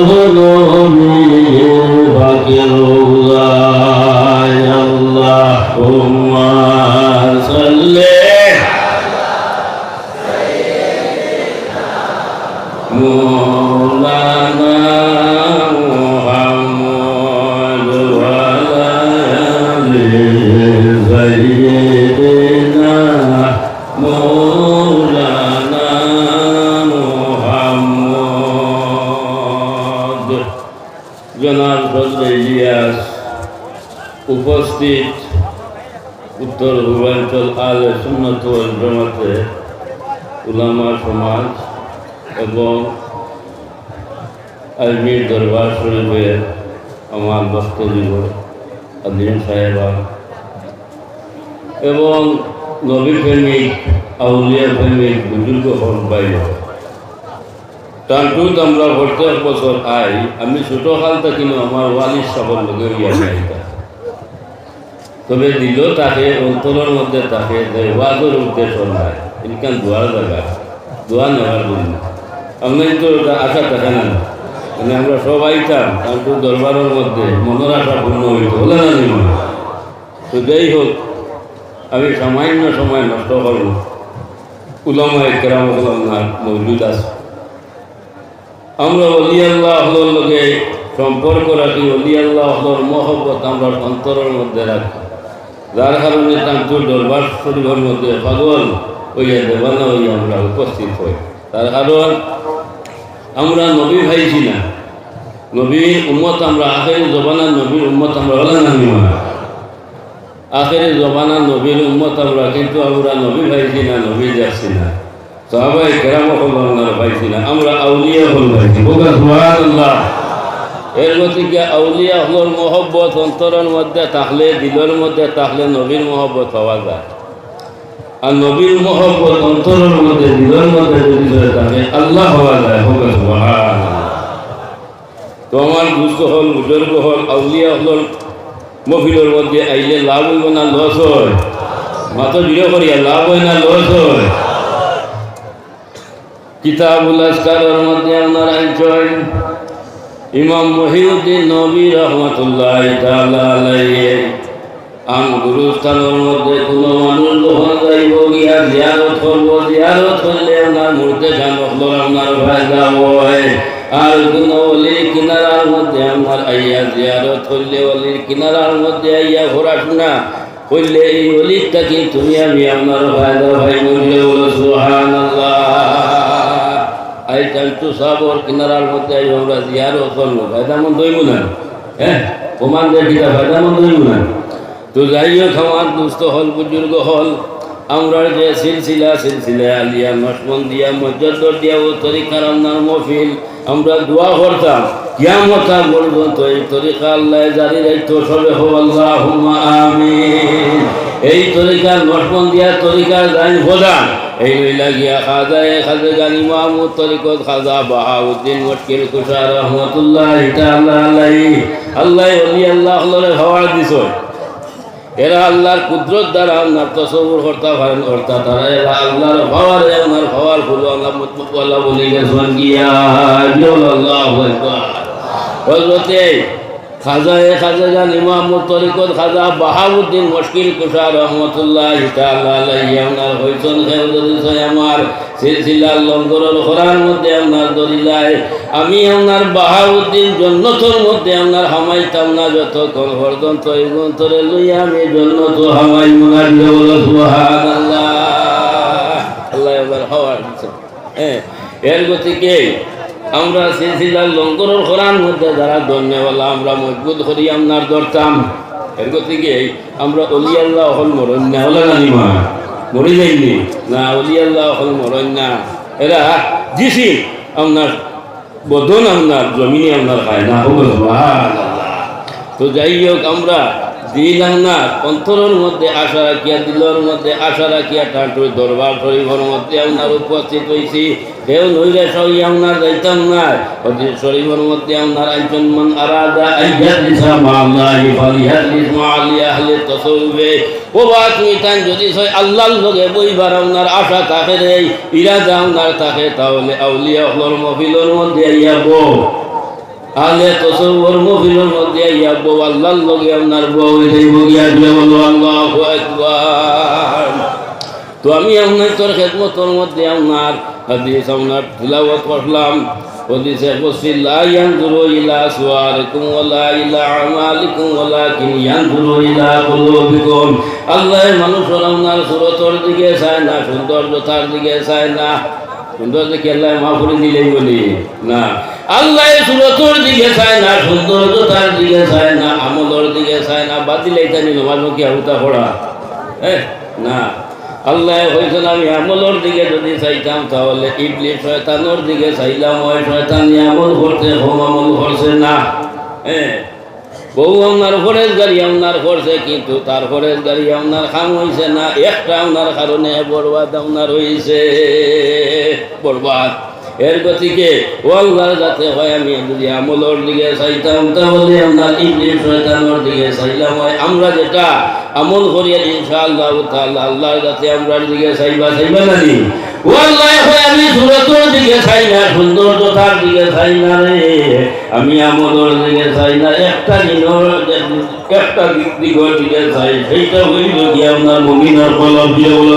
প্রিয় নবীর জামাতে উলামা সমাজ এবং আজমির দরবার শরীফের আমার বক্তব্য আদিম সাহেবা। এবং নবী প্রেমিক, আউলিয়া প্রেমিক, বুজুর্গ হল বাইরে। টানটুত আমরা প্রত্যেক বছর আই আমি ছোট কাল থাকিনো আমার ওয়ালির সবর লগে ইয়া তবে দিল তাকে অন্তরের মধ্যে তাকে ওয়াজের উদ্দেশ্য নাই ইনকান দোয়ার জায়গা। দোয়া নেওয়ার জন্য। আমি তো আশা থাকে না। মানে আমরা সব আইতাম কিন্তু দরবারের মধ্যে মনের আশা পূর্ণ হইত হলে না নিব তো যাই হোক, আমি সামান্য সময় নষ্ট করব। উলামায় কেরাম না মৌজুদ আছে। আমরা অলি আল্লাহ হলোর সম্পর্ক রাখি অলি আল্লাহ হলোর মহব্বত আমরা অন্তরের মধ্যে রাখি। যার কারণে তাঁর দরবার শরীফের মধ্যে পাগল হইয়া দেবানা হইয়া আমরা উপস্থিত হই। তার কারণ আমরা নবী ভাইছি না। নবীর উম্মত আমরা, আখের জবানার নবীর উম্মত আমরা হলে না আখের জবানার নবীর উম্মত আমরা, কিন্তু আমরা নবী ভাইছি না, নবী যাচ্ছি না। সাহাবাই কেরাম হল আমরা পাইছি না। আমরা আউলিয়া হল পাইছি বোকা সুবহানাল্লাহ। এর গতিকে আউলিয়া হলর মহব্বত অন্তরের মধ্যে থাকলে দিলের মধ্যে থাকলে নবীর মহব্বত হওয়া যায়। আর নবীর মহব্বত অন্তরের মধ্যে, দিলের মধ্যে যদি ধরে আল্লাহ হওয়া যায় সুবহানাল্লাহ। তো আমার হল, বুজুর্গ হল, আউলিয়া হলর মফিলের মধ্যে আইলে লাভ হইব না, লস হয়। মাত্র বিরো করিয়া লাভ হয় না, লস হয়। কিতাবুল আসকারের মধ্যে আপনার আইনছয় ইমাম মহিউদ্দিন নবী রহমতুল্লাহ আলাইহি। আম গুরুস্থানের মধ্যে কোনো মানুষ যাইব গিয়া জিয়ারত করব, জিয়ারত করলে আপনার মূর্তে হলো আপনার হয় আর কোনো অলির কিনারার মধ্যে আমার আইয়া জিয়ারত করলে, অলির কিনারার মধ্যে আইয়া ঘোরাশোনা করলে এই অলির থাকি তুমি আমি আপনার ফায়দা ভাই বললে বলো সুহান আই কান্তু সাবর কিনারার মধ্যে আমরা জিয়ারত করব ফায়দামন্দ হইব না? হ্যাঁ? কমান্ডের কিনা ফায়দামন্দ হইব না? তো যাই হোক আমার দুস্থ হল, বুজুর্গ হল আমরা যে সিলসিলা সিলসিলা আলিয়া নসমন দিয়া মজ্জর দিয়া, ও তরিকার আপনার মফিল, আমরা দোয়া করতাম। কিয়ামতা পর্যন্ত এই তরিকা আল্লাহ জারি রাখতো সবে হো আল্লাহ আমিন। এই তরিকার নটবন্দিয়া তরিকার জাইন প্রধান। এই লইলা গিয়া খাজায় খাজা গানি মাহমুদ তরিকত খাজা বাহাউদ্দিন মটকিল কুষা রহমতুল্লাহ, এটা আল্লাহ আল্লাহ আল্লাহ অলি আল্লাহ আল্লাহ হওয়ার দিছ। এরা আল্লাহর কুদরত দ্বারা আল্লাহর তসবুর কর্তা ভারণ কর্তা, তারা এরা আল্লাহর ভাবার আল্লাহর ভাবার ফুল আল্লাহ মুতমুল্লাহ বলে গেছেন গিয়া আল্লাহ হজরতে খাজা এ খাজা জান ইমাম তরিকত খাজা বাহাউদ্দিন মুশকিল কুষা রহমতুল্লাহ আপনার খেউদরিস আমার সিলসিলার লঙ্গরের খরার মধ্যে আপনার দরিলায় আমি আপনার বাহাউদ্দিন জন্নতর মধ্যে আপনার হামাইতাম না যতক্ষণ পর্যন্ত এই গ্রন্থরে লইয়া আমি জন্নত হামাই মুনার সুবহানাল্লাহ। আল্লাহ এবার হওয়া হ্যাঁ এর গতিকে আমরা সিলসিলার লঙ্গরের খরার মধ্যে যারা ধন্যওয়ালা আমরা মজবুত করি, আপনার ধরতাম এর গতিকে আমরা অলিয়াল্লাহ হল মরণ না হলে না নিমা? মরে যাইনি না? অলিয়াল্লাহ হল মরণ না এরা দিছি আপনার বদন, আপনার জমিনে, আপনার খায় না তো যাই হোক, আমরা আপনার অন্তরের মধ্যে আশা রাখিয়া দিলের মধ্যে আশা রাখিয়া ঠাকুর দরবার শরীফের মধ্যে আপনার উপস্থিত হয়েছি কেউ নইলে সই আপনার যাইতাম না। অতি শরীফের মধ্যে আপনার একজন মন আরাদা ও বা তুমি তান যদি সই আল্লাহর লগে বইবার আপনার আশা থাকে রে ইরাদা আপনার থাকে তাহলে আউলিয়া হলর মফিলের মধ্যে আলে তসব্বর মফিলের মধ্যে আইয়া বউ আল্লাহর লগে আপনার বউ যাইব গিয়া দিলে বলো, আল্লাহু আকবার। তো আমি আপনার তোর খেদমতর মধ্যে আপনার হাদিস, আপনার তিলাওয়াত করলাম হাদিসে বসি লা ইয়ানজুরু ইলা সুয়ারিকুম ওয়ালা ইলা আমালিকুম ওয়ালাকিন ইয়ানজুরু ইলা কুলুবিকুম। আল্লাহ মানুষের আপনার সুরতর দিকে চায় না, সৌন্দর্যতার দিকে চায় না। সুন্দর দেখে আল্লাহ মাফুরি দিলেই বলি। না। আল্লাহ সুরতর দিকে চায় না সৌন্দর্যতার দিকে চায় না, আমলর দিকে চায় না বাদিলে জানি নমাজ মুখে আহুতা পড়া। হ্যাঁ না। আল্লাহ হয়েছেন আমি আমলর দিকে যদি চাইতাম, তাহলে ইবলি শয়তানোর দিকে চাইলাম, ওই শয়তান আমল করতে হোম আমল করছে না। হ্যাঁ বউ আপনার ফরেজ গাড়ি আপনার করছে, কিন্তু তার ফরেজ গাড়ি আপনার খাম হয়েছে না, একটা আপনার কারণে বরবাদ আপনার হয়েছে বরবাদ। এর গতিকে ও যাতে হয়, আমি যদি আমলর দিকে চাইতাম, তাহলে ইংলিশ শয়তানোর দিকে চাইলাম হয়। আমরা যেটা আমল আল্লাহর যাতে আমরা দিকে চাইবা চাইবা না আমি সুরতর দিকে চাই না একটা একটা দিগর দিকে চাই, সেইটা হইল কি আপনার মুমিনের কলম দিয়ে বলো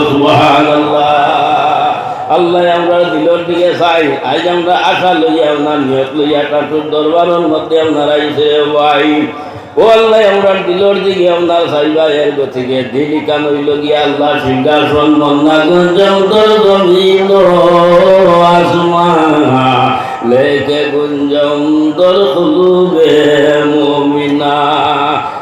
আল্লাহ আমরা দিলর দিকে চাই আজ আমরা আশা লইয়া আপনার নিয়ত লইয়া কাঠুর দরবারের মধ্যে আপনার আইসে ভাই ও আল্লাহ, আমরা দিলর দিকে আপনার চাইবা এর গতিকে দিলি কান হইল গিয়া আল্লাহ সিংহাসন দর জমিন আসমা গুঞ্জম দর মুমিনা।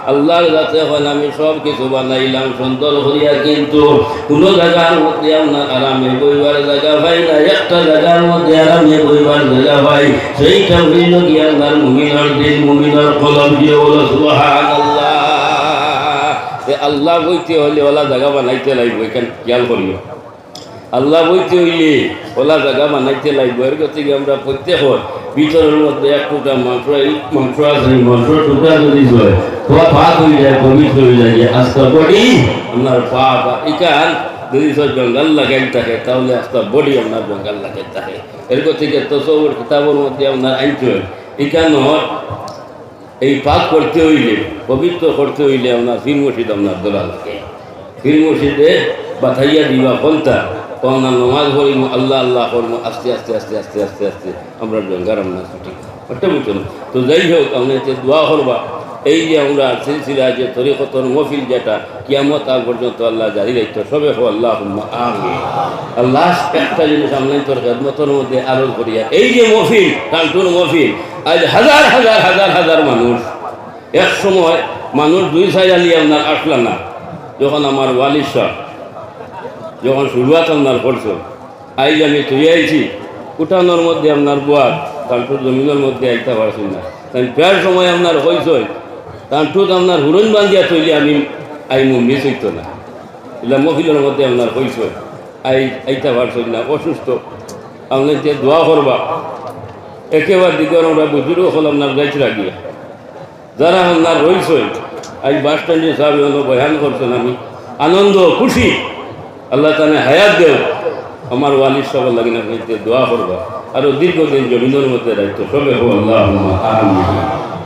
আল্লাহর কাছে হল, আমি সব কিছু বানাইলাম, সুন্দর করিয়া কিন্তু কোনো জায়গার মধ্যে আপনার আরামে বইবার জায়গা ভাই না। একটা জায়গার মধ্যে আরামে বইবার জায়গা ভাই সেইটা হইল কি আপনার মুমিনার দিন মুমিনার কলম দিয়ে বলো সুহান আল্লাহ আল্লাহ বইতে হলে ওলা জায়গা বানাইতে লাগবে, এখানে খেয়াল করিও। আল্লাহ বইতে হইলে ওলা জায়গা বানাইতে লাগবে। এর গতিকে আমরা প্রত্যেক ভিতরের মধ্যে এক টুকরা মাংস মাংস আছে, মাংস টুকরা যদি হয় তোমার পা হয়ে যায়, পবিত্র হয়ে যায় আস্তা বডি আপনার পা বা ইকান যদি সব জঙ্গল লাগাই থাকে, তাহলে আস্তা বডি আপনার জঙ্গল লাগাই থাকে। এর গতিকে তো সব কিতাবের মধ্যে আপনার আইতে ইকান এই পাক করতে হইলে, পবিত্র করতে হইলে আপনার ফির মসজিদ আপনার দোলা লাগে। ফির মসজিদে বাথাইয়া দিবা পন্থা। কন্যা নমাজ পড়িম আল্লাহ আল্লাহ করব আস্তে আস্তে আস্তে আস্তে আস্তে আস্তে। আমরা জঙ্গার আমরা ছুটি বুঝছেন তো যাই হোক, আমরা যে দোয়া করবা, এই যে আমরা সিলসিলা যে তরিকতর মফিল যেটা, কিয়ামত আগ পর্যন্ত আল্লাহ জারি রাখত, সবে হো আল্লাহ আমি আল্লাহ একটা জিনিস আমরা তোর খেদমতর মধ্যে আরোপ করিয়া এই যে মফিল কালটুর মফিল আজ হাজার হাজার হাজার হাজার মানুষ। এক সময় মানুষ দুই সাইড আলি আপনার আসলা না। যখন আমার ওয়ালিশ যখন শুরুয়াত আপনার করছ আইজ আমি তুই আইছি উঠানোর মধ্যে আপনার বুয়ার তারপর জমিনের মধ্যে আইতে পারছি না। তাই প্রায় সময় আপনার হয়েছে তারপর আপনার হুড়ন বান্ধিয়া তৈরি আমি আইমু মিস হইতো না। এগুলা মহিলার মধ্যে আপনার হয়েছে আই আইতা পারছেন না, অসুস্থ। আপনি যে দোয়া করবা, একেবারে দিকে আমরা বুজুর্গ হল আপনার গাইছ রাখিয়া যারা আপনার রয়েছে আজ বাস স্ট্যান্ডে সাহেব বয়ান করছেন আমি, আনন্দ খুশি আল্লাহ তানে হায়াত দেও। আমার ওয়ালির সবার লাগে না হইতে দোয়া করবা। আরও দীর্ঘদিন জমিনের মধ্যে রাখতো সবে হো আল্লাহ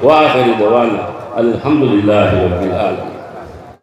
ওয়া আখিরি দাওয়ানা আলহামদুলিল্লাহি আলামিন।